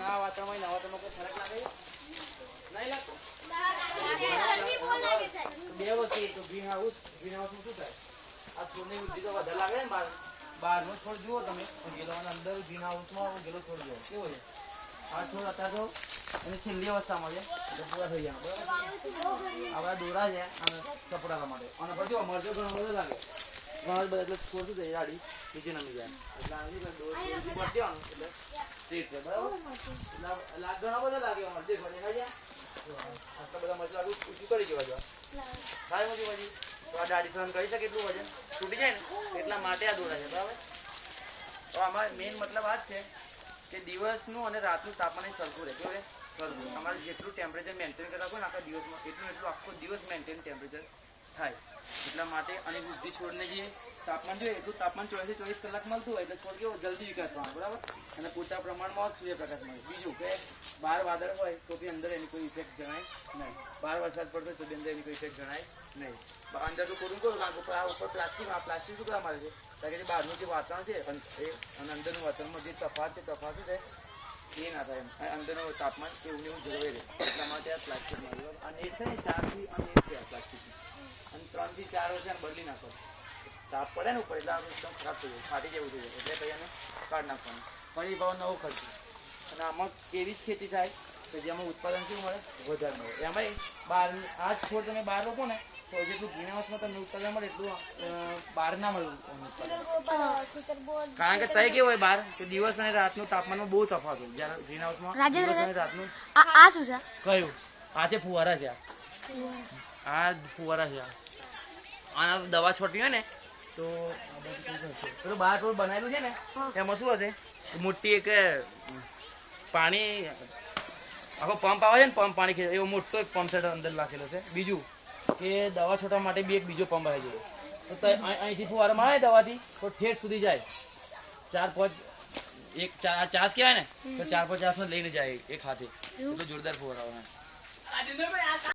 આ ફરક લાગે? લાગે ને બહાર. બહારનો છોડ જુઓ તમે ઉગેલો અને અંદર ગ્રીન હાઉસમાં ઉગેલો છોડ જુઓ. કેવો છે? આ છોડ અત્યારે તો એને છેલ્લી અવસ્થામાં છે. બરાબર? આપણા દોરા છે આને કપડાવા માટે. અને પછી મરચો ઘણો બધો લાગે. ઘણો બધા એટલે છોડ શું થઈ દાડી નીચે નમી જાય. એટલે આની રીતે દોર પટી દેવાનું એટલે સ્ટ્રેટ છે બરાબર? એટલે આ બધા લાગે અમારે. દેખો દેખાય છે? આટલા બધા મજા લાગુ ઊંચી કરી જવા જવા થાય મોટી પછી તો આ દાઢી સહન કરી શકે એટલું વજન? તૂટી જાય ને? એટલા માટે આ દોરા છે બરાબર? તો આમાં મેઇન મતલબ આ જ છે કે દિવસનું અને રાતનું તાપમાન એ સરખું રહે કેવું સરખું. તમારે જેટલું ટેમ્પરેચર મેન્ટેન કરતા હોય ને આખા દિવસમાં એટલું એટલું આખો દિવસ મેન્ટેન ટેમ્પરેચર થાય. એટલા માટે અને વૃદ્ધિ છોડને જે તાપમાન જોઈએ, એટલું તાપમાન ચોવીસથી ચોવીસ કલાક મળતું હોય એટલે છોડ કેવો જલ્દી વિકાસ પામે બરાબર? અને પૂરતા પ્રમાણમાં સૂર્યપ્રકાશ મળે. બીજું કે બહાર વાદળ હોય તો બી અંદર એની કોઈ ઇફેક્ટ જણાય નહીં. બહાર વરસાદ પડતો તો બી અંદર એની કોઈ ઇફેક્ટ જણાય નહીં. બ- અંદર તો કોરું કરું કારણ કે આ ઉપર પ્લાસ્ટિક, આ પ્લાસ્ટિક શું કરવા મારે છે? કારણ કે જે બહારનું જે વાતાવરણ છે એ અને અંદરનું વાતાવરણમાં જે તફાત છે તફાત છે? એ ના થાય એમ. અંદરનું તાપમાન એવું ને એવું જળવાઈ રહે. એટલા માટે આ પ્લાસ્ટિક માર્યું અને એ છે ને ચારથી અને એક છે આ ત્રણથી ચાર વર્ષે બદલી નાખો. તાપ પડે ને ઉપર એટલે એકદમ ખરાબ થઈ જાય ફાટી જવું જોઈએ એટલે પછી એને કાઢ નાખવાનું. ફરી ભાવ નવો ખર્ચો. અને આમાં એવી જ ખેતી થાય કે જેમાં ઉત્પાદન શું મળે? વધારે મળે. એમાં બાર આ છોડ તમે બહાર રોકો ને તો જેટલું ગ્રીન હાઉસમાં તમને ઉત્પાદન મળે એટલું બહાર ના મળે કારણ કે તય કેવું હોય બહાર કે દિવસ અને રાતનું તાપમાનમાં બહુ તફાવત હોય. જ્યારે ગ્રીન હાઉસમાં દિવસ અને રાતનું આ શું છે? કયું? આ છે ફુવારા છે આ. ફુવારા છે આ. આના દવા છોટી હોય ને તો. પેલું બહાર થોડું બનાવેલું છે ને. એમાં શું હશે? મોટી એક પાણી આખો પંપ આવે છે ને પંપ પાણી ખેંચે એવો મોટો એક પંપ સેટ અંદર રાખેલો છે. બીજું કે દવા છોટવા માટે બી એક બીજો પંપ આવી જાય તો અહીંથી ફુવારો મારે દવાથી તો ઠેઠ સુધી જાય. ચાર પાંચ એક ચાર આ ચાસ કહેવાય ને તો ચાર પાંચ ચાસ લઈને જાય એક હાથે. એટલું જોરદાર ફુવારા આવે.